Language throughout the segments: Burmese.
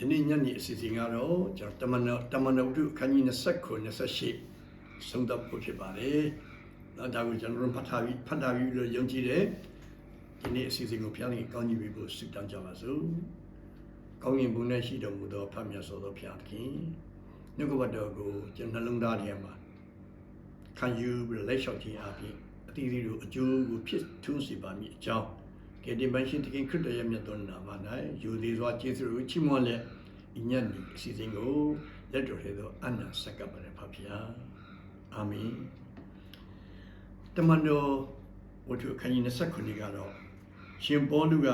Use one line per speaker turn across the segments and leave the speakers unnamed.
ယနေ့ညနေအစီအစဉ်ကတော့ကျွန်တော်တမန်တော်တမန်တော်တို့အခန်းကြီး29 28ဆုံးသက်ဖို့ဖြစ်ပါတယ်။နောက်ဒါကိုကျွန်တော်တို့ဖတ်ထားပြီးဖတ်ထားပြီးလို့ယုံကြည်တယ်။ဒီနေ့အစီအစဉ်ကိုဖျားနေကောင်းကြီးပြီးဖို့ဆုတောင်းကြပါစို့။ကောင်းကင်ဘုံနဲ့ရှိတော်မူသောဖတ်မြတ်စွာသောဘုရားသခင်နှုတ်ကပတ်တော်ကိုကျွန်တော်နှလုံးသားထဲမှာခံယူပြီးလက်လျှောက်ခြင်းအပြင်အသီးသီးတို့အကျိုးကိုဖြစ်ထွန်းစေပါမည်အကြောင်း ကယ်တင်ပိုင်ရှင်သခင်ခရစ်တော်ရဲ့မြတ်တော်နာမ၌ယူသေးစွာကျေးဇူးကိုချီးမွမ်းလက်ဤညနေအစီအစဉ်ကိုလက်တော်ထဲသို့အနန္တဆက်ကပ်ပါရဖဖျားအာမင်တမန်တော်ဝတ္ထုအခန်းကြီး29ကတော့ရှင်ပေါလုက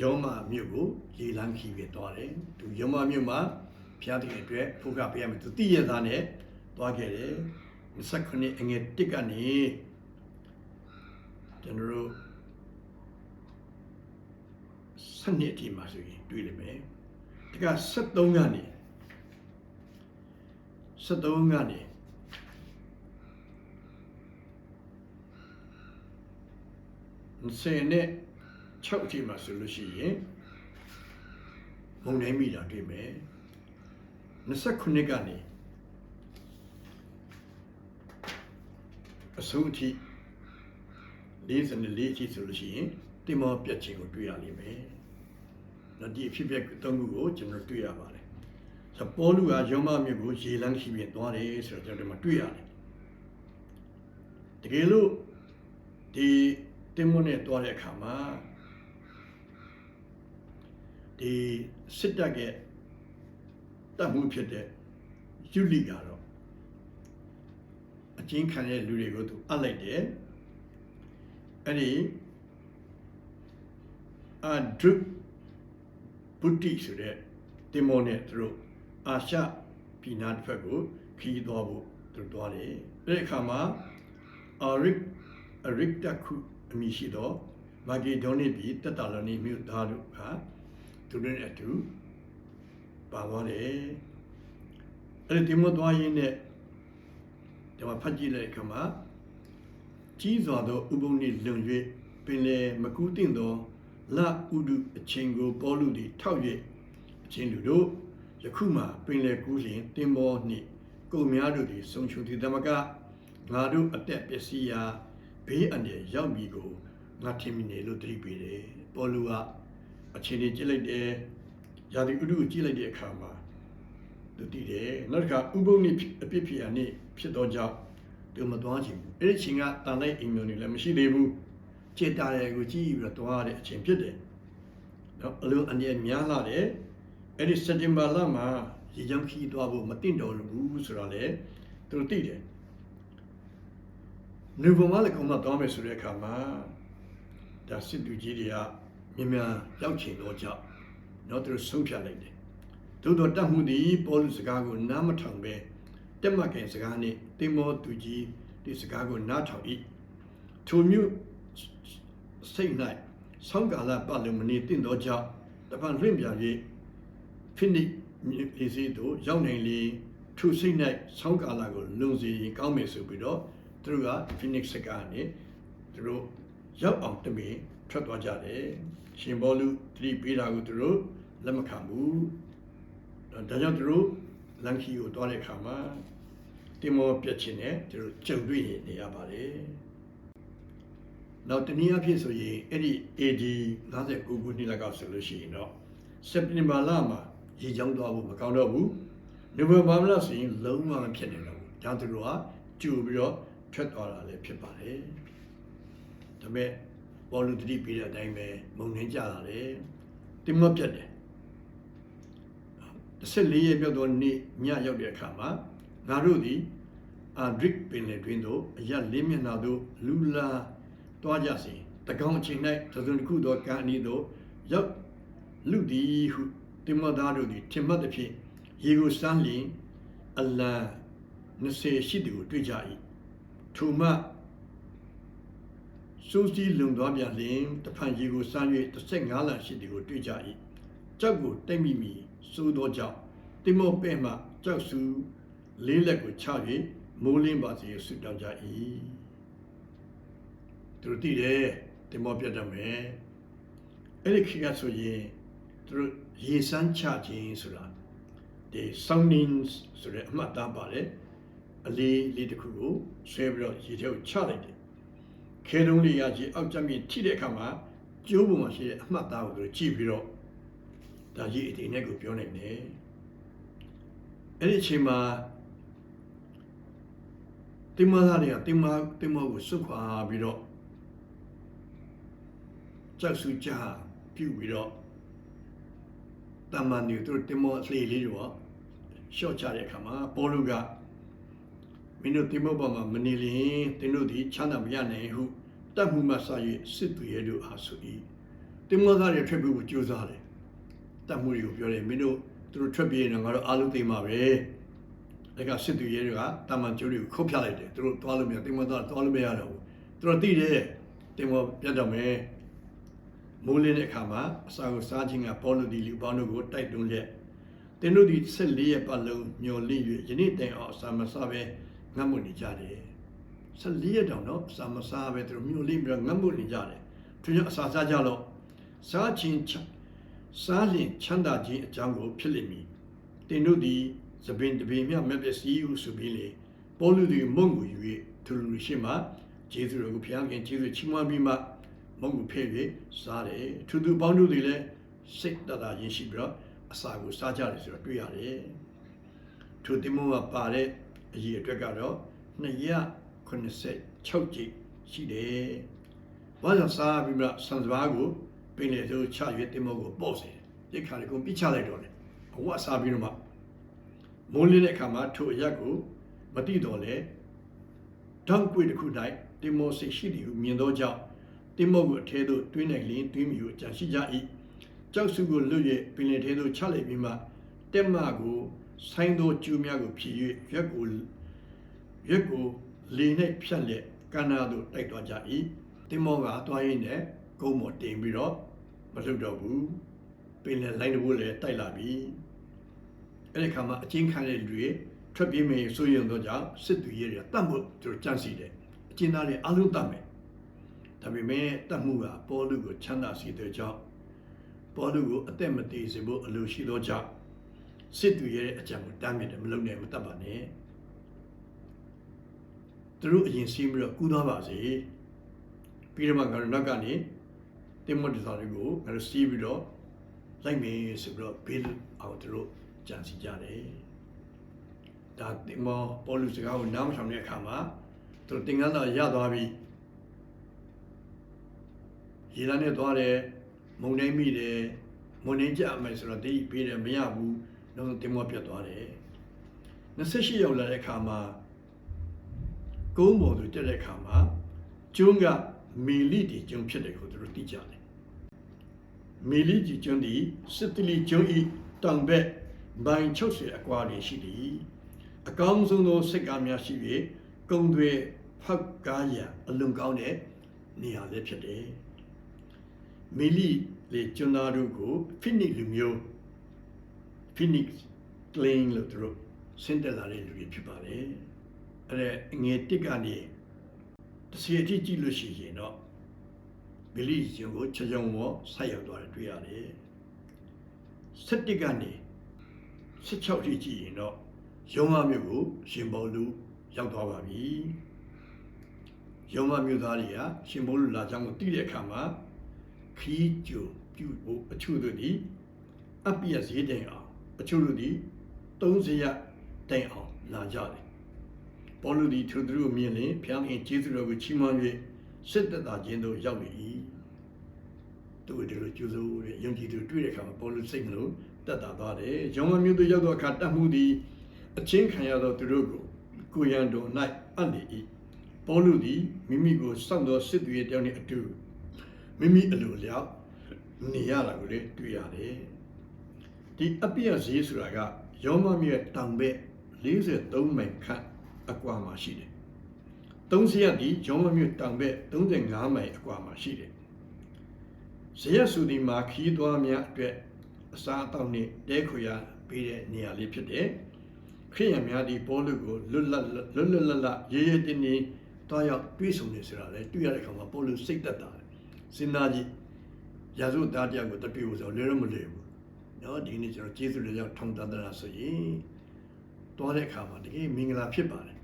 ယောမမြို့ကိုရေလန်းခီးပြီးသွားတယ်သူယောမမြို့မှာဖျားတဲ့အတွက်ဖုကပေးရမယ်သူတည့်ရသားနဲ့သွားခဲ့တယ်29အငယ်1ကနေကျွန်တော်တို့ စနစ်အထိမှာဆိုရင်တွေ့လိမ့်မယ်။ဒါက73ကနေ73ကနေ20နဲ့6အထိမှာဆိုလို့ရှိရင်မုံနိုင်မိတာတွေ့မယ်။29ကနေအဆုံးအထိ44အထိဆိုလို့ရှိရင်တင်မောပြတ်ခြင်းကိုတွေ့ရလိမ့်မယ်။ နော်ဒီအဖြစ်အပျက်သုံးခုကိုကျွန်တော်တွေ့ရပါတယ်။ဆိုပေါလုကယောမမြို့ကိုရေလန်းရှိပြီးသွားတယ်ဆိုတော့ကျွန်တော်ဒီမှာတွေ့ရတယ်။တကယ်လို့ဒီတင်မွန်းနဲ့သွားတဲ့အခါမှာဒီစစ်တပ်ရဲ့တပ်မှုဖြစ်တဲ့ယူလီကတော့အချင်းခံတဲ့လူတွေကိုသူအပ်လိုက်တယ်။အဲ့ဒီအဒရု ဗုဒ္ဓိဆိုတဲ့တင်မောနဲ့သူတို့အာရှပြည်နာတစ်ဖက်ကိုခီးသွားဖို့သူတို့သွားတယ်။အဲဒီအခါမှာအာရစ်အရစ်တခုအမည်ရှိသောမာဂေဒေါနိပြည်တက်တာလနီမြို့သားတို့ကသူတို့နဲ့အတူပါသွားတယ်။အဲဒီတင်မောသွားရင်းနဲ့ဒီမှာဖတ်ကြည့်လိုက်အခါမှာကြီးစွာသောဥပုံနှင့်လွန်၍ပင်လေမကူးတင်သော လဥဒုအချင်းကိုပေါ်လူသည်ထောက်၍အချင်းလူတို့ယခုမှပင်လေကူးလျင်တင်မောနှင့်ကိုများတို့သည်ဆုံချုံသည့်သမကငါတို့အသက်ပစ္စည်းရာဘေးအန္တရာယ်ရောက်ပြီကိုငါထင်မိနေလို့တတိပေးတယ်ပေါ်လူကအချင်းကြီးကြည့်လိုက်တယ်ယာတိဥဒုကိုကြည့်လိုက်တဲ့အခါမှာသူတည်တယ်နောက်တစ်ခါဥပုံနိအပြစ်ဖြစ်ရနေဖြစ်တော့ကြောင့်သူမသွားချင်ဘူးအဲ့ဒီချိန်ကတန်လိုက်အိမ်မျိုးတွေလည်းမရှိသေးဘူး ကျေတာတယ်ကိုကြည့်ပြီးတော့တွားရတဲ့အချိန်ဖြစ်တယ်။နော်အလိုအနေနဲ့များလာတယ်။အဲ့ဒီစက်တင်ဘာလမှာရေချောင်းခီးသွားဖို့မတင်တော်ဘူးဆိုတော့လေသူတို့သိတယ်။နေဘုံမလည်းကောင်မသွားမယ်ဆိုတဲ့အခါမှာဒါစစ်သူကြီးတွေကမြင်မြန်ရောက်ချင်တော့ကြောက်နော်သူတို့ဆုံးဖြတ်လိုက်တယ်။သို့တော့တတ်မှုသည်ပေါလုစကားကိုနားမထောင်ပဲတက်မကန်စကားနဲ့တင်မောသူကြီးဒီစကားကိုနားထောင်၏ထိုမျိုး စိတ်၌ဆောင်းကာလပတ်လုံးမနေတင့်သောကြောင့်တပန်လွင့်ပြန်၍ဖိနိမြေစီတို့ရောက်နိုင်လေသူစိတ်၌ဆောင်းကာလကိုလုံစီရင်ကောင်းမယ်ဆိုပြီးတော့သူတို့ကဖိနစ်စကနေသူတို့ရောက်အောင်တမင်ထွက်သွားကြတယ်ရှင်ဘောလူသတိပေးတာကိုသူတို့လက်မခံဘူးဒါကြောင့်သူတို့လန်ခီကိုတွားတဲ့အခါမှာတင်မောပြက်ချင်းနဲ့သူတို့ကြုံတွေ့နေရပါတယ် နောက်တနည်းအားဖြင့်ဆိုရင်အဲ့ဒီ AD 59ခုနှစ်လောက်ကဆိုလို့ရှိရင်တော့စက်တင်ဘာလမှာရေချောင်းသွားဖို့မကောင်းတော့ဘူးနိုဝင်ဘာလဆိုရင်လုံးဝမဖြစ်နိုင်တော့ဘူးဒါသူတို့ကကြိုပြီးတော့ထွက်သွားတာလည်းဖြစ်ပါတယ်ဒါပေမဲ့ဘောလူတတိပြီးတဲ့အတိုင်းပဲမုံနှင်းကြလာတယ်တင်မောပြတ်တယ်14ရက်မြောက်သောနေ့ညရောက်တဲ့အခါမှာငါတို့သည်အာဒရစ်ပင်လေတွင်သို့အရက်လေးမျက်နှာသို့လူလာ တွားကြစီတကောင်အချိန်၌သဇွန်တစ်ခုသောကံအနည်းသို့ရောက်လူသည်ဟုတိမသားတို့သည်ထင်မှတ်သဖြင့်ရေကိုစမ်းလျင်အလံ20ရှိသူကိုတွေ့ကြ၏ထိုမှစိုးစီးလုံသွားပြန်လျင်တဖန်ရေကိုစမ်း၍35လရှိသူကိုတွေ့ကြ၏ကြောက်ကိုတိတ်မိမိစိုးသောကြောင့်တိမောပဲ့မှကြောက်စုလေးလက်ကိုချ၍မိုးလင်းပါစေဆုတောင်းကြ၏ သူတို့တည်တယ်တင်မောပြတ်တတ်မယ်အဲ့ဒီခေတ်ကဆိုရင်သူတို့ရေစမ်းချခြင်းဆိုတာဒီ sounding ဆိုတဲ့အမှတ်အသားပါတယ်အလေးလေးတစ်ခုကိုဆွဲပြီးတော့ရေထဲကိုချလိုက်တယ်ခဲတုံးလေးရကြီးအောက်ကျမြင့်ထိတဲ့အခါမှာကျိုးပုံမှာရှိတဲ့အမှတ်အသားကိုသူတို့ကြည့်ပြီးတော့ဒါကြီးအတင်းနဲ့ကိုပြောနိုင်တယ်အဲ့ဒီအချိန်မှာတင်မသားတွေကတင်မတင်မကိုစွတ်ခွာပြီးတော့ ကြောက်စုကြပြုတ်ပြီးတော့တမန်တွေသူတို့တင်မအလေးလေးတော့ရှော့ချတဲ့အခါမှာပေါ်လူကမင်းတို့တင်မပေါ်မှာမနေလျင်တင်တို့ဒီချမ်းသာမရနိုင်ဟုတတ်မှုမှစ၍စစ်သူရဲ့တို့အားဆို၏တင်မသားတွေထွက်ပြီးကိုကြိုးစားတယ်တတ်မှုတွေကိုပြောတယ်မင်းတို့သူတို့ထွက်ပြေးနေငါတို့အားလုံးသိမှာပဲဒါကစစ်သူရဲတွေကတာမန်ကျိုးတွေကိုခုတ်ပြလိုက်တယ်သူတို့သွားလို့မရတင်မသားသွားလို့မရတော့ဘူးသူတို့သိတယ်တင်မပြတ်တော့မယ် မိုးလင်းတဲ့အခါမှာအစာကိုစားခြင်းကပေါ်လူဒီလူပေါင်းတို့ကိုတိုက်တွန်းလက်တင်တို့ဒီ14ရက်ပတ်လုံးမျော်လင့်၍ယနေ့တိုင်အောင်အစာမစားပဲငတ်မှုနေကြတယ်14ရက်တောင်တော့အစာမစားပဲသူတို့မျော်လင့်ပြီးတော့ငတ်မှုနေကြတယ်သူတို့အစာစားကြလို့စားခြင်းချစားလျင်ချမ်းသာခြင်းအကြောင်းကိုဖြစ်လိမ့်မည်တင်တို့ဒီသပင်တပင်မြမက်ပစ္စည်းဟုဆိုပြီးလေပေါ်လူဒီမုံကိုယူ၍သူတို့ရှိမှဂျေဇုတော်ကိုဖျားခင်ဂျေဇုချီးမွမ်းပြီးမှ မုံကိုဖဲ့၍စားတယ်သူသူပေါင်းတို့တွေလည်းစိတ်တသာရင်းရှိပြီးတော့အစာကိုစားကြတယ်ဆိုတော့တွေ့ရတယ်သူတင်မောကပါတဲ့အရေးအတွက်ကတော့286ကြိတ်ရှိတယ်ဘာကြောင့်စားပြီးမှဆန်စပါးကိုပင်လေတို့ချ၍တင်မောကိုပေါ့စေတယ်ဒီခါလေးကိုပြစ်ချလိုက်တော့တယ်ဘဝစားပြီးတော့မှမိုးလင်းတဲ့အခါမှာထိုအရက်ကိုမတိတော့လေတောင်ကွေတစ်ခုတိုင်းတင်မောစိတ်ရှိသည်ဟုမြင်သောကြောင့် တင်မောကိုအထဲသို့တွင်းနိုင်လင်းတွင်းမီကိုကြံရှိကြ၏ကြောက်စုကိုလွတ်၍ပင်လယ်ထဲသို့ချလိုက်ပြီးမှတက်မကိုဆိုင်းသောကျူးများကိုဖြည့်၍ရက်ကိုရက်ကိုလေနှင့်ဖြတ်လျက်ကန္နာသို့တိုက်သွားကြ၏တင်မောကသွားရင်းနဲ့ကုန်းပေါ်တင်ပြီးတော့မလွတ်တော့ဘူးပင်လယ်လိုင်းတစ်ခုလည်းတိုက်လာပြီအဲ့ဒီခါမှာအချင်းခံတဲ့လူတွေထွက်ပြေးမယ်ဆိုရင်တော့ကြောင့်စစ်သူရဲတွေတတ်မှုသူတို့ကြံစီတယ်အချင်းသားတွေအလုံးတတ်မယ် ဒါပေမဲ့တတ်မှုကပေါ်လူကိုချမ်းသာစေတဲ့ကြောင့်ပေါ်လူကိုအသက်မသေးစေဖို့အလိုရှိသောကြောင့်စစ်သူရဲအကြံကိုတမ်းမြစ်တယ်မလုံနဲ့မတတ်ပါနဲ့သူတို့အရင်စီးပြီးတော့ကူးသွားပါစေပြီးတော့မှငါတို့နောက်ကနေတင်မတ်တော်တွေကိုငါတို့စီးပြီးတော့လိုက်မယ်ဆိုပြီးတော့ဘေးအောင်သူတို့ကြံစီကြတယ်ဒါတင်မောပေါ်လူစကားကိုနားမထောင်တဲ့အခါမှာသူတို့တင်ကန်းတော်ရသွားပြီ ရေလန်းနဲ့သွားတယ်မုံတိုင်းမိတယ်မုံတိုင်းကြမယ်ဆိုတော့တိပေးတယ်မရဘူးတော့တင်မောပြတ်သွားတယ်28ရောက်လာတဲ့အခါမှာကုန်းပေါ်သူတက်တဲ့အခါမှာကျုံးကမီလီတီကျုံးဖြစ်တယ်ကိုသူတို့သိကြတယ်မီလီတီကျုံးဒီစစ်တလီကျုံးဤတောင်ဘက်ဘိုင်60အကွာနေရှိသည်အကောင်းဆုံးသောစိတ်ကားများရှိ၍ကုံတွေဖောက်ကားရန်အလွန်ကောင်းတဲ့နေရာလည်းဖြစ်တယ် မီလီလေကျွန်းသားတို့ကိုဖိနစ်လူမျိုးဖိနစ်ကလင်းလို့သူတို့ဆင်းသက်လာတဲ့လူတွေဖြစ်ပါတယ်အဲ့ဒါငွေတစ်ကနေတစ်စီအထိကြည့်လို့ရှိရင်တော့မီလီကျွန်းကိုချက်ချောင်းပေါ်ဆက်ရောက်သွားတယ်တွေ့ရတယ်ဆက်တစ်ကနေ16ထိကြည့်ရင်တော့ရုံးမမြို့ကိုရှင်ဘောလူရောက်သွားပါပြီရုံးမမြို့သားတွေကရှင်ဘောလူလာကြောင်းကိုသိတဲ့အခါမှာ ခီးကျူပြုဖို့အချို့တို့ဒီအပြည့်ဈေးတိုင်အောင်အချို့တို့ဒီ30ရက်တိုင်အောင်လာကြတယ်ဘောလူဒီသူတို့မြင်ရင်ဖျားခင်ကျေးဇူးတော်ကိုချီးမွမ်း၍စစ်သက်သာခြင်းတို့ရောက်နေ၏သူတို့ဒီလိုကျူးစိုးတဲ့ယုံကြည်သူတွေ့တဲ့အခါမှာဘောလူစိတ်မလို့တက်တာသွားတယ်။ဂျောင်းမမျိုးတို့ရောက်သောအခါတတ်မှုသည်အချင်းခံရသောသူတို့ကိုကိုရန်တော်၌အပ်နေ၏။ပေါလုသည်မိမိကိုစောင့်သောစစ်သူရဲ့တယောက်နှင့်အတူ မိမိအလိုလျောက်နေရတာကိုလေတွေ့ရတယ်။ဒီအပိယဈေးဆိုတာကယောမမြရဲ့တောင်ဘက်43မိုင်ခန့်အကွာမှာရှိတယ်။သုံးစရက်ဒီယောမမြတောင်ဘက်35မိုင်အကွာမှာရှိတယ်။ဇရက်စုဒီမှာခီးသွားများအတွက်အစားအသောက်နဲ့တဲခွေရပေးတဲ့နေရာလေးဖြစ်တယ်ခရိယံများဒီဘောလူကိုလွတ်လပ်လွတ်လွတ်လပ်လပ်ရေးရေးတင်းတင်းတွားရောက်တွေးဆုံနေစရာလဲတွေ့ရတဲ့ခါမှာဘောလူစိတ်သက်သာတယ် စဉ်းစားကြည့်ရာဇဝသားတရားကိုတတွေ့ဖို့ဆိုလဲရမလဲဘူးနော်ဒီနေ့ကျွန်တော်ကျေးဇူးတော်ကြောင့်ထုံတန်တရာဆိုရင်တွားတဲ့အခါမှာတကယ်မင်္ဂလာဖြစ်ပါတယ်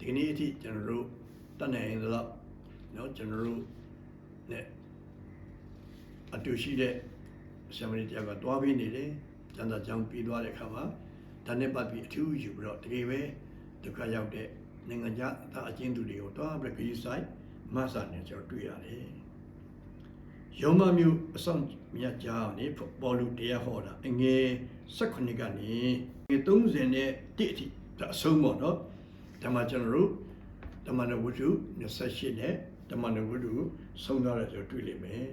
ဒီနေ့အထိကျွန်တော်တို့တတ်နိုင်ရင်တော့နော်ကျွန်တော်တို့နဲ့အတူရှိတဲ့ဆရာမကြီးတယောက်ကတွားပေးနေတယ်ကျန်တာကြောင့်ပြီးသွားတဲ့အခါမှာဒါနဲ့ပတ်ပြီးအထူးယူပြီးတော့တကယ်ပဲဒုက္ခရောက်တဲ့နိုင်ငံခြားသားအချင်းသူတွေကိုတွားပြီးခရီးဆိုင်မဆာနဲ့ကျွန်တော်တွေ့ရတယ် ယောမမျိုးအဆောင်မြတ်ကြောင့်နေပေါ်လူတရားဟောတာအငယ်16ကနေငယ်30နဲ့တိအထိဒါအဆုံးပေါ့နော်ဓမ္မကျွန်တော်တို့ဓမ္မနဝတ္ထု28နဲ့ဓမ္မနဝတ္ထုဆုံးသွားတယ်ဆိုတော့တွေ့လိမ့်မယ်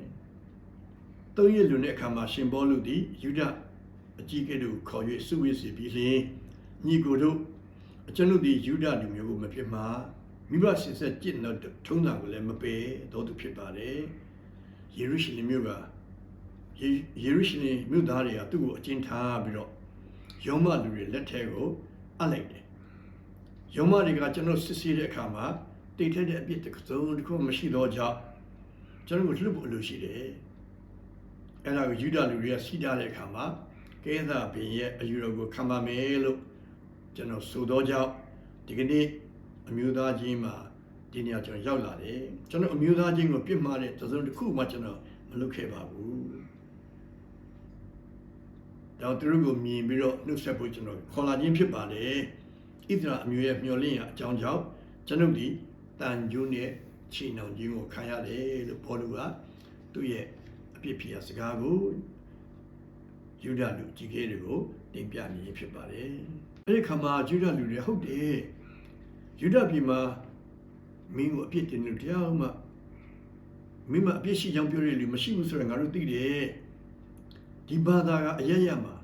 ။သုံးရလွန်တဲ့အခါမှာရှင်ဘောလူသည်ယူဒအကြီးကဲတို့ခေါ်၍စုဝေးစီပြီးလျှင်ညီကိုတို့အကျွန်ုပ်သည်ယူဒလူမျိုးကိုမဖြစ်မှာမိဘဆင်ဆက်ကြင့်တော့ထုံးတာကိုလည်းမပယ်တော့သူဖြစ်ပါတယ်။ ယေရုရှလင်မြို့ကယေယေရုရှလင်မြို့သားတွေကသူ့ကိုအကျဉ်းထားပြီးတော့ယောမလူတွေလက်ထဲကိုအပ်လိုက်တယ်။ယောမတွေကကျွန်တော်စစ်ဆေးတဲ့အခါမှာတိတ်ထက်တဲ့အပြစ်တစ်စုံတစ်ခုမရှိတော့ကြောင့်ကျွန်တော်တို့လွတ်ဖို့လိုရှိတယ်။အဲ့ဒါကိုယူဒလူတွေကစီးတားတဲ့အခါမှာကဲသာဘင်ရဲ့အယူတော်ကိုခံပါမယ်လို့ကျွန်တော်ဆိုတော့ကြောင့်ဒီကနေ့အမျိုးသားချင်းမှာ ဒီနေရာကျွန်တော်ရောက်လာတယ်။ကျွန်တော်အမျိုးသားချင်းကိုပြစ်မှားတဲ့တစ်စုံတစ်ခုမှကျွန်တော်မလုပ်ခဲ့ပါဘူး။တော့သူတို့ကိုမြင်ပြီးတော့နှုတ်ဆက်ဖို့ကျွန်တော်ခေါ်လာခြင်းဖြစ်ပါတယ်။ဣသရာအမျိုးရဲ့မျှော်လင့်ရအကြောင်းကြောင့်ကျွန်ုပ်ဒီတန်ကျိုးနဲ့ချီနှောင်ခြင်းကိုခံရတယ်လို့ဘောလူကသူ့ရဲ့အပြစ်ဖြစ်ရစကားကိုယူဒလူကြီးကြီးတွေကိုတင်ပြနေဖြစ်ပါတယ်။အဲဒီခါမှာယူဒလူတွေဟုတ်တယ်ယူဒပြည်မှာ မင်းကိုအပြစ်တင်လို့တရားမှမင်းမအပြစ်ရှိကြောင်းပြောရလို့မရှိဘူးဆိုတော့ငါတို့သိတယ်။ဒီဘာသာကအရရမှာ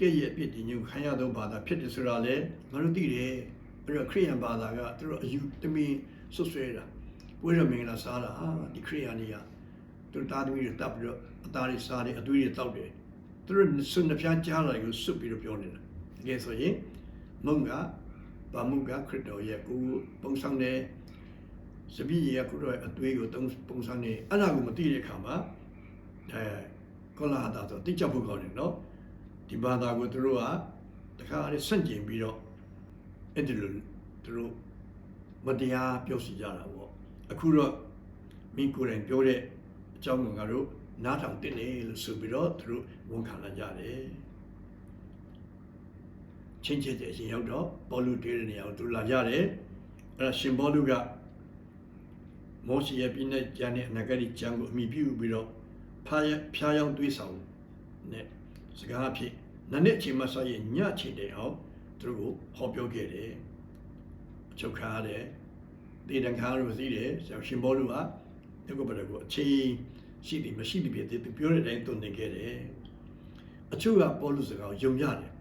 ကဲ့ရဲ့အပြစ်တင်ခြင်းခံရသောဘာသာဖြစ်တယ်ဆိုတာလေငါတို့သိတယ်။အဲ့တော့ခရိယန်ဘာသာကသူတို့အယူတမင်ဆွဆွဲတာပွဲတော်မင်္ဂလာစားတာဟာဒီခရိယာနေရသူတို့တာသမီးတွေတပ်ပြီးတော့အသားတွေစားတယ်အသွေးတွေတောက်တယ်သူတို့ဆွနှပြကြားလာကိုစွတ်ပြီးတော့ပြောနေတာတကယ်ဆိုရင်မုံကဗာမုကခရစ်တော်ရဲ့ကိုယ်ပုံဆောင်တဲ့ စပီးရဲ့ကိုယ်တော်အသွေးကိုတုံးပုံဆောင်နေအဲ့ဒါကိုမသိတဲ့အခါမှာအဲကောလာဟာတာဆိုတိကျဖို့ကောင်းတယ်နော်ဒီဘာသာကိုသူတို့ကတခါလေးဆန့်ကျင်ပြီးတော့အဲ့ဒီလိုသူတို့မတရားပြောစီကြတာပေါ့အခုတော့မင်းကိုယ်တိုင်ပြောတဲ့အကြောင်းကငါတို့နားထောင်တင်တယ်လို့ဆိုပြီးတော့သူတို့ဝန်ခံလာကြတယ်ချင်းချင်းတဲ့အရင်ရောက်တော့ဘောလူတေးတဲ့နေရာကိုသူလာကြတယ်အဲ့ဒါရှင်ဘောလူက မောရှိရဲ့ပြင်းတဲ့ကြံတဲ့အနာဂတ်ကြံကိုအမိပြုပြီးတော့ဖားရဖျားယောင်းတွေးဆောင်နဲ့စကားအဖြစ်နနေ့အချိန်မှဆိုရင်ညအချိန်တည်းအောင်သူတို့ကိုဟောပြောခဲ့တယ်အချုပ်ခါရတယ်ဒေတန်ခါလို့သိတယ်ဆရာရှင်ဘောလူကဒီကပရကိုအချိန်ရှိတယ်မရှိတယ်ပြည့်သူပြောတဲ့အတိုင်းတုံနေခဲ့တယ်အချို့ကပေါ်လူစကားကိုယုံကြတယ်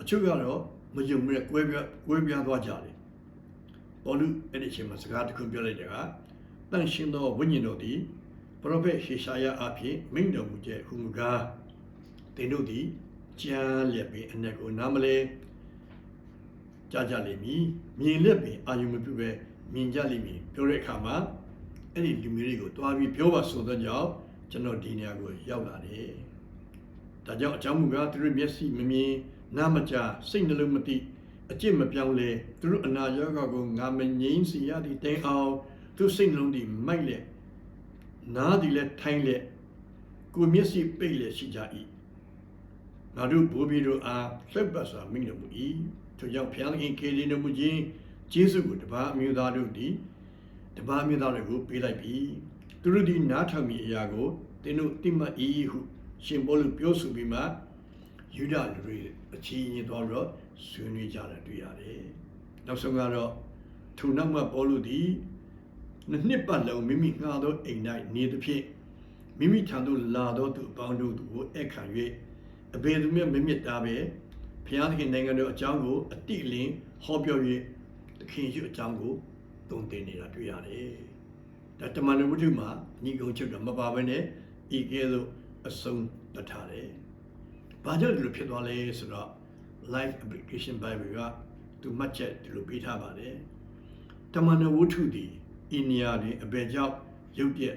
အချို့ကတော့မယုံမဲ့ကွဲပြားကွဲပြားသွားကြတယ် ပေါ်လူအဲ့ဒီအချိန်မှာစကားတစ်ခုပြောလိုက်တယ်ကတန်ရှင်သောဝိညာဉ်တော်သည်ပရောဖက်ဟေရှာယအဖြစ်မိန့်တော်မူချက်ဟူမူကားတင်တို့သည်ကြံလျက်ပင်အ내ကိုနားမလဲကြားကြလိမ့်မည်မြင်လက်ပင်အာယုံမပြုပဲမြင်ကြလိမ့်မည်ပြောတဲ့အခါမှာအဲ့ဒီလူမျိုးတွေကိုတွားပြီးပြောပါဆိုတဲ့ကြောင့်ကျွန်တော်ဒီနေရာကိုရောက်လာတယ်ဒါကြောင့်အကြောင်းမူကားသူတို့မျက်စိမမြင်နားမကြားစိတ်နှလုံးမသိ အကျင့်မပြောင်းလဲသူတို့အနာရောဂါကိုငါမငြိမ်းစီရသည်တိုင်အောင်သူစိတ်နှလုံးဒီမိုက်လက်နားဒီလက်ထိုင်းလက်ကိုမျက်စိပိတ်လက်ရှိကြ၏ငါတို့ဘိုးဘီတို့အားလှပ်ပတ်စွာမိန့်တော်မူ၏ထို့ကြောင့်ဘုရားသခင်ကေဒီတော်မူခြင်းကျေးဇူးကိုတပါအမျိုးသားတို့သည်တပါအမျိုးသားတွေကိုပေးလိုက်ပြီသူတို့ဒီနားထောင်မိအရာကိုသင်တို့တိမတ်၏ဟုရှင်ဘောလူပြောဆိုပြီးမှယူဒလူတွေအချီးရင်သွားတော့ ဆွေးနွေးကြတာတွေ့ရတယ်နောက်ဆုံးကတော့ထိုနောက်မှဘောလူသည်နှစ်နှစ်ပတ်လုံးမိမိငှားသောအိမ်၌နေသဖြင့်မိမိထံသို့လာသောသူအပေါင်းတို့ကိုအခခံ၍အဘယ်သူမျှမမြစ်တာပဲဘုရားသခင်နိုင်ငံတော်အကြောင်းကိုအတိအလင်းဟောပြော၍သခင်ရှိအကြောင်းကိုသုံးသင်နေတာတွေ့ရတယ်။ဒါတမန်တော်ဝတ္ထုမှာညီကုန်းချုပ်တော့မပါဘဲနဲ့ဤကဲ့သို့အဆုံးတထားတယ်။ဘာကြောင့်ဒီလိုဖြစ်သွားလဲဆိုတော့ life application bible ကသူမှတ်ချက်ဒီလိုပေးထားပါတယ်။တမန်တော်ဝတ္ထုသည်အိန္ဒိယတွင်အဘယ်ကြောင့်ရုပ်ပြက်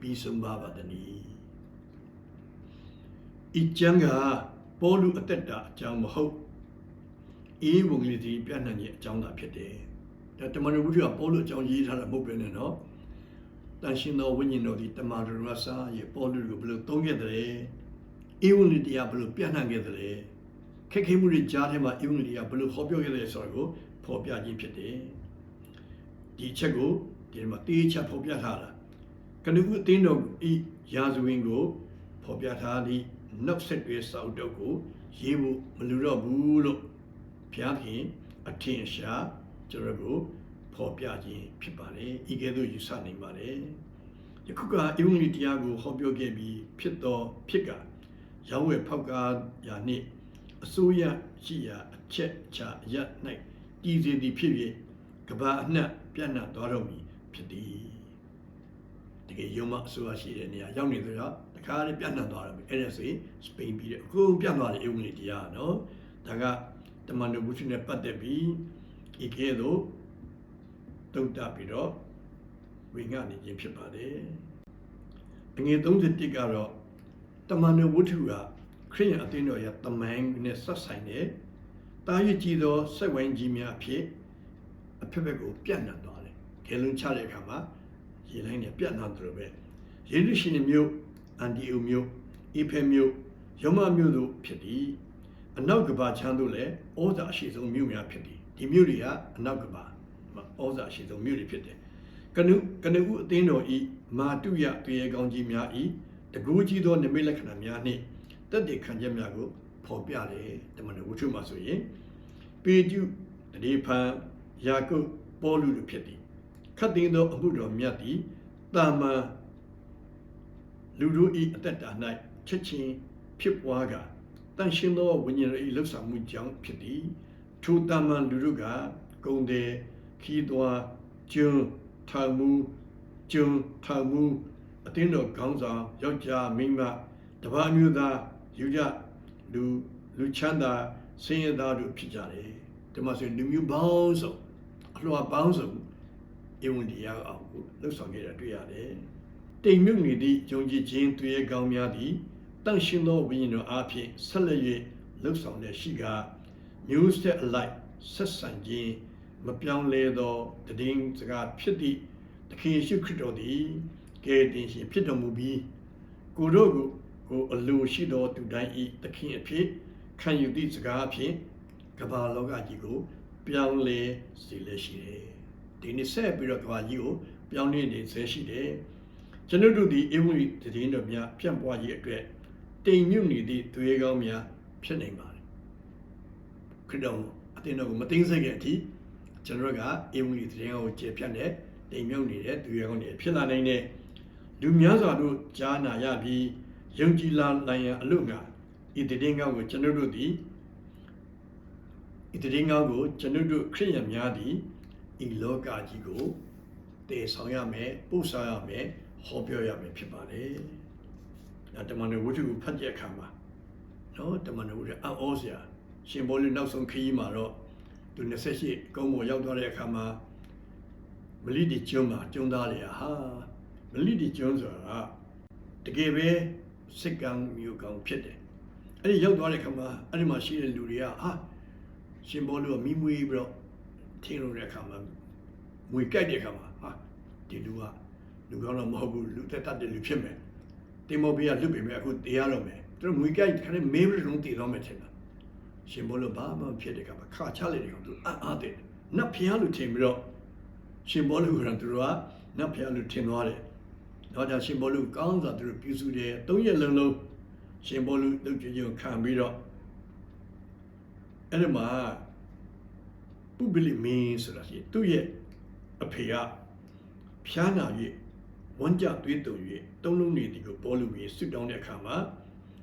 ပြီးဆုံးပါပါသနည်း။ဤကျမ်းကပေါလုအသက်တာအကြောင်းမဟုတ်အေးဝံဂေလိစီပြန့်နှံ့ခြင်းအကြောင်းသာဖြစ်တယ်ဒါတမန်တော်ဝုဒ္ဓကပေါလုအကြောင်းရေးထားတာမဟုတ်ပဲနဲ့နော်တန်ရှင်တော်ဝိညာဉ်တော်ဒီတမန်တော်ရစာရဲ့ပေါလုကိုဘယ်လိုသုံးခဲ့တယ်အေးဝံဂေလိတရားဘယ်လိုပြန့်နှံ့ခဲ့တယ် ခက်ခဲမှုတွေကြားထဲမှာအေးဝံဂေလိတရားဘယ်လိုဟောပြောခဲ့တယ်ဆိုတာကိုဖော်ပြခြင်းဖြစ်တယ်ဒီအချက်ကိုဒီမှာတေးချက်ဖော်ပြထားတာကနဦးအသင်းတော်ဤရာဇဝင်ကိုဖော်ပြထားသည့်နောက်ဆက်တွဲစာအုပ်တော့ကိုရေးဖို့မလိုတော့ဘူးလို့ဘုရားခင်အထင်ရှားကျွန်တော်တို့ဖော်ပြခြင်းဖြစ်ပါတယ်ဤကဲ့သို့ယူဆနိုင်ပါတယ်ယခုကအင်္ဂလိပ်တရားကိုဟောပြောခဲ့ပြီးဖြစ်သောဖြစ်ကရောင်းဝယ်ဖောက်ကားရာနှင့် အစိုးရရှိရာအချက်ချာရ၌တည်စေသည်ဖြစ်၍ကဘာအနှံ့ပြန့်နှံ့သွားတော်မူဖြစ်သည်တကယ်ယုံမအစိုးရရှိတဲ့နေရာရောက်နေတော့တခါလေးပြန့်နှံ့သွားတယ်အဲ့ဒါဆိုရင်စပိန်ပြည်အကုန်ပြန့်သွားတယ်အင်္ဂလိပ်တရားနော်ဒါကတမန်တော်ဘုရားနဲ့ပတ်သက်ပြီးဤကဲ့သို့တုတ်တပြီးတော့ဝင်ငါနေခြင်းဖြစ်ပါတယ်အငယ်31ကတော့တမန်တော်ဝုဒ္ဓက ခရိယန်အသင်းတော်ရဲ့တမန်နဲ့ဆက်ဆိုင်တဲ့တာရည်ကြည်သောစိတ်ဝိုင်းကြီးများအဖြစ်အဖြစ်ဘက်ကိုပြန့်နှံ့သွားတယ်။ဂေလွန်ချတဲ့အခါမှာရေလိုင်းနဲ့ပြန့်နှံ့တယ်ပဲ။ယေရုရှလင်မြို့အန်တီအိုမြို့အီဖဲမြို့ယောမမြို့တို့ဖြစ်သည်။အနောက်ကဘာချမ်းတို့လည်းဩဇာအရှိဆုံးမြို့များဖြစ်သည်။ဒီမြို့တွေကအနောက်ကဘာဩဇာအရှိဆုံးမြို့တွေဖြစ်တယ်။ကနုကနုအသင်းတော်ဤမာတုယတရေကောင်းကြီးများဤတကူကြီးသောနိမိတ်လက္ခဏာများနှင့် တက်တည်ခံချက်များကိုဖော်ပြတယ်တမန်တော်ဝတ္ထုမှာဆိုရင်ပေတုတရေဖန်ယာကုပ်ပေါလုတို့ဖြစ်သည်ခတ်သိမ်းသောအမှုတော်မြတ်သည်တာမန်လူတို့ဤအသက်တာ၌ချက်ချင်းဖြစ်ပွားကတန်ရှင်သောဝိညာဉ်၏လှုပ်ဆောင်မှုကြောင့်ဖြစ်သည်ထိုတာမန်လူတို့ကဂုံတယ်ခီးသွားကျွန်းထောင်မှုကျွန်းထောင်မှုအတင်းတော်ခေါင်းဆောင်ယောက်ျားမိန်းမတပါးမျိုးသား ယူကြလူလူချမ်းသာဆင်းရဲသားတို့ဖြစ်ကြတယ်ဒီမှာဆိုလူမျိုးပေါင်းစုံအလွှာပေါင်းစုံအဝန္တရားအောင်ကိုလှုပ်ဆောင်ခဲ့တာတွေ့ရတယ်တိမ်မြုပ်နေသည့်ယုံကြည်ခြင်းသူရဲ့ကောင်းများသည်တန့်ရှင်းသောဝိညာဉ်တော်အားဖြင့်ဆက်လက်၍လှုပ်ဆောင်တဲ့ရှိကမျိုးဆက်အလိုက်ဆက်ဆံခြင်းမပြောင်းလဲသောတည်င်းစကားဖြစ်သည့်သခင်ယေရှုခရစ်တော်သည်ကယ်တင်ရှင်ဖြစ်တော်မူပြီးကိုတို့ကို ကိုအလိုရှိသောသူတိုင်းဤသခင်အဖြစ်ခံယူသည့်စကားအဖြစ်ကမ္ဘာလောကကြီးကို ပြောင်းလဲစေလက်ရှိတယ်ဒီနေ့ဆက်ပြီးတော့ကမ္ဘာကြီးကိုပြောင်းလဲနေစေရှိတယ်ကျွန်ုပ်တို့ဒီအဝိတည်င်းတော်များပြန့်ပွားရေးအတွက်တိမ်မြုပ်နေသည့်သွေးကောင်းများဖြစ်နိုင်ပါတယ်ခရစ်တော်အတင်းတော်ကိုမသိသိခဲ့အထိကျွန်တော်ကအဝိတည်င်းကိုကျေပြတ်တဲ့တိမ်မြုပ်နေတဲ့သွေးကောင်းတွေဖြစ်လာနိုင်တဲ့လူများစွာတို့ကြားနာရပြီး ယုံကြည်လာနိုင်ရန်အလို့ငါဤတည်င်းကောင်းကိုကျွန်တော်တို့သည်ဤတည်င်းကောင်းကိုကျွန်တော်တို့ခရိယန်များသည်ဤလောကကြီးကိုတည်ဆောင်ရမယ်ပို့ဆောင်ရမယ်ဟောပြောရမယ်ဖြစ်ပါတယ်။ဒါတမန်တော်ဝတ္ထုကိုဖတ်ကြအခါမှာနော်တမန်တော်ဝတ္ထုအောစရာရှင်ဘောလူနောက်ဆုံးခရီးမှာတော့သူ28ကုန်းပေါ်ရောက်သွားတဲ့အခါမှာမလိဒီကျွန်းမှာကျွန်းသားတွေဟာမလိဒီကျွန်းဆိုတာတကယ်ပဲ စစ်ကံမျိုးကောင်ဖြစ်တယ်။အဲ့ဒီရောက်သွားတဲ့အခါမှာအဲ့ဒီမှာရှိတဲ့လူတွေကဟာရှင်ဘောလူကမိမွေးပြီးတော့ထင်းလို့တဲ့အခါမှာငွေကြိုက်တဲ့အခါမှာဟာဒီလူကလူကောင်းတော့မဟုတ်ဘူးလူတက်တတ်တဲ့လူဖြစ်မယ်တင်မောဘေးကလွတ်ပြီမယ်အခုတရားတော့မယ်သူတို့ငွေကြိုက်ခါနဲ့မေးပြီးတော့တည်တော့မယ်ထင်တာရှင်ဘောလို့ဘာမှဖြစ်တဲ့ကမှာခါချလိုက်တယ်ကောင်သူအားအားတယ်နတ်ဖျားလူထင်ပြီးတော့ရှင်ဘောလူကသူတို့ကနတ်ဖျားလူထင်သွားတယ် တော့ဒါရှင်ဘောလူကောင်းစွာသူတို့ပြုစုတယ်သုံးရက်လုံးလုံးရှင်ဘောလူလုပ်ကြည့်ကြခံပြီးတော့အဲ့ဒီမှာပုပ္ပလိမင်းဆိုတာရှိသူ့ရဲ့အဖေကဖျားနာ၍ဝမ်းကြသွေးတုံ၍တုံးလုံးနေသည်ကိုပေါ်လူပြီးဆွတောင်းတဲ့အခါမှာ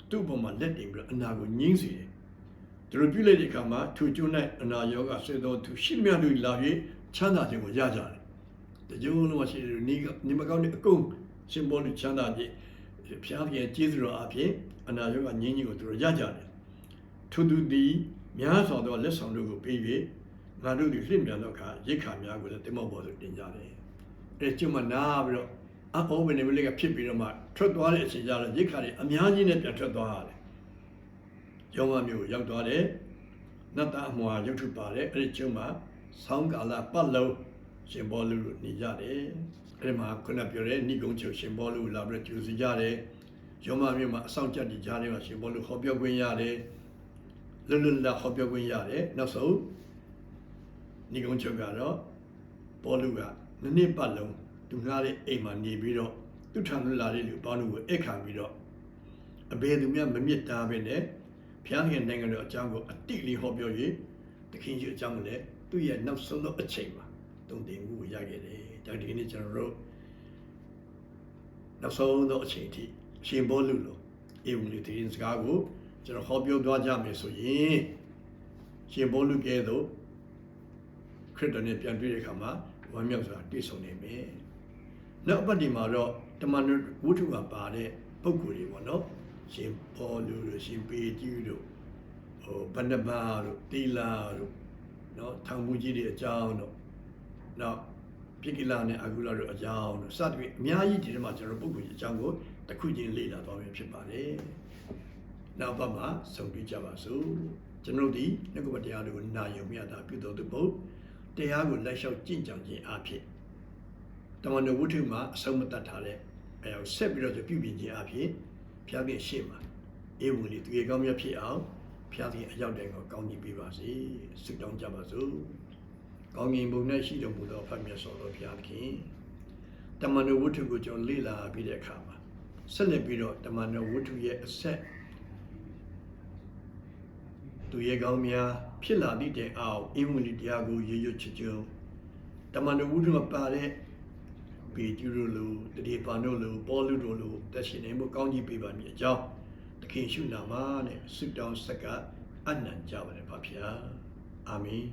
သူ့ဘုံမှာလက်တင်ပြီးတော့အနာကိုငြင်းစေတယ်။သူတို့ပြုလိုက်တဲ့အခါမှာထူကျွန်း၌အနာရောဂါဆွေသောသူရှိသမျှတို့လာ၍ချမ်းသာခြင်းကိုရကြတယ်။တကြိုးလုံးရှိတယ်နေနေမကောင်းတဲ့အကုန် ရှင်ဘောလူချမ်းသာခြင်းဖျားပြန်ကျေးဇူးတော်အဖြစ်အနာရောဂါငြင်းခြင်းကိုသူတို့ရကြတယ်။ထိုသူသည်များစွာသောလက်ဆောင်တို့ကိုပေး၍ငါတို့သည်လှင့်မြန်သောအခါရိတ်ခါများကိုလည်းတင်မောပေါ်သို့တင်ကြတယ်။အဲကျွတ်မနာပြီးတော့အောဘယ်နေမလေးကဖြစ်ပြီးတော့မှထွက်သွားတဲ့အချိန်ကျတော့ရိတ်ခါတွေအများကြီးနဲ့ပြန်ထွက်သွားရတယ်ယောမမျိုးကိုရောက်သွားတယ်နတ်သားအမွာရုပ်ထုပါတယ်အဲ့ဒီကျုံမှာဆောင်းကာလပတ်လုံး ရှင်ဘောလူတို့နေကြတယ်အဲ့ဒီမှာခုနပြောတဲ့ဏိဂုံးချုပ်ရှင်ဘောလူလာပြီးကျူစီကြတယ်ယောမမျိုးမှာအဆောင်ကြက်ဒီကြားထဲမှာရှင်ဘောလူဟောပြောခွင့်ရတယ်လွတ်လွတ်လပ်လပ်ဟောပြောခွင့်ရတယ်နောက်ဆုံးဏိဂုံးချုပ်ကတော့ဘောလူကနှစ်နှစ်ပတ်လုံးသူငှားတဲ့အိမ်မှာနေပြီးတော့သူထံလွတ်လာတဲ့လူပေါင်းတို့ကိုအိတ်ခံပြီးတော့အဘယ်သူမှမမြစ်တာပဲနဲ့ဘုရားခင်နိုင်ငံတော်အကြောင်းကိုအတိလေးဟောပြော၍သခင်ကြီးအကြောင်းကိုလည်းသူ့ရဲ့နောက်ဆုံးသောအချိန်မှာ တုံတင်မှုကိုရခဲ့တယ်။ဒါဒီနေ့ကျွန်တော်တို့နောက်ဆုံးသောအချိန်ထိအရှင်ဘောလူလိုအေဝံဂေလိသတင်းစကားကိုကျွန်တော်ဟောပြောသွားကြမယ်ဆိုရင်ရှင်ဘောလူကဲ့သို့ခရစ်တော်နဲ့ပြန်တွေ့တဲ့အခါမှာဝမ်းမြောက်စွာတွေ့ဆုံနေမယ်။နောက်အပတ်ဒီမှာတော့တမန်တော်ဝုထုကပါတဲ့ပုံကိုယ်တွေပေါ့နော်။ရှင်ဘောလူတို့ရှင်ပေကြီးတို့ဟိုဗန္ဒဘာတို့တီလာတို့နော်ထောင်မှုကြီးတွေအကြောင်းတို့ နောက်ပြကိလာနဲ့အာဂုလာတို့အကြောင်းတို့စသဖြင့်အများကြီးဒီထဲမှာကျွန်တော်ပုံကိုယ်ကြီးအကြောင်းကိုတစ်ခုချင်းလေ့လာသွားမယ်ဖြစ်ပါတယ်။နောက်ပတ်မှာဆုံတွေ့ကြပါစို့။ကျွန်တော်ဒီနှုတ်ကပတရားတွေကိုနာယုံမြတ်တာပြုတော်သူဖို့တရားကိုလက်လျှောက်ကြင့်ကြောင်ခြင်းအဖြစ်တမန်တော်ဝုထုမှာအဆုံးမတတ်ထားတဲ့အရာကိုဆက်ပြီးတော့ပြုပြင်ခြင်းအဖြစ်ဖျားခင်ရှေ့မှာအေဝံလေးသူရေကောင်းမြတ်ဖြစ်အောင်ဖျားခင်အရောက်တိုင်ကိုကောင်းကြီးပေးပါစေဆုတောင်းကြပါစို့ ကောင်းကင်ဘုံ၌ရှိတော်မူသောဖတ်မြတ်စွာသောဘုရားသခင်တမန်တော်ဝုထုကိုကျွန်တော်လေ့လာပြီးတဲ့အခါမှာဆက်လက်ပြီးတော့တမန်တော်ဝုထုရဲ့အဆက်သူရေကောင်းများဖြစ်လာသည့်တဲ့အောင်အေဝံလေးတရားကိုရေရွတ်ချွတ်ချွတ်တမန်တော်ဝုထုကပါတဲ့ပေကျူတို့လိုတတိပန်တို့လိုပေါလုတို့လိုတက်ရှင်နေမှုကောင်းကြီးပေးပါမည်အကြောင်းသခင်ရှုနာမနဲ့ဆုတောင်းဆက်ကအနံ့ကြပါれပါဗျာအာမင်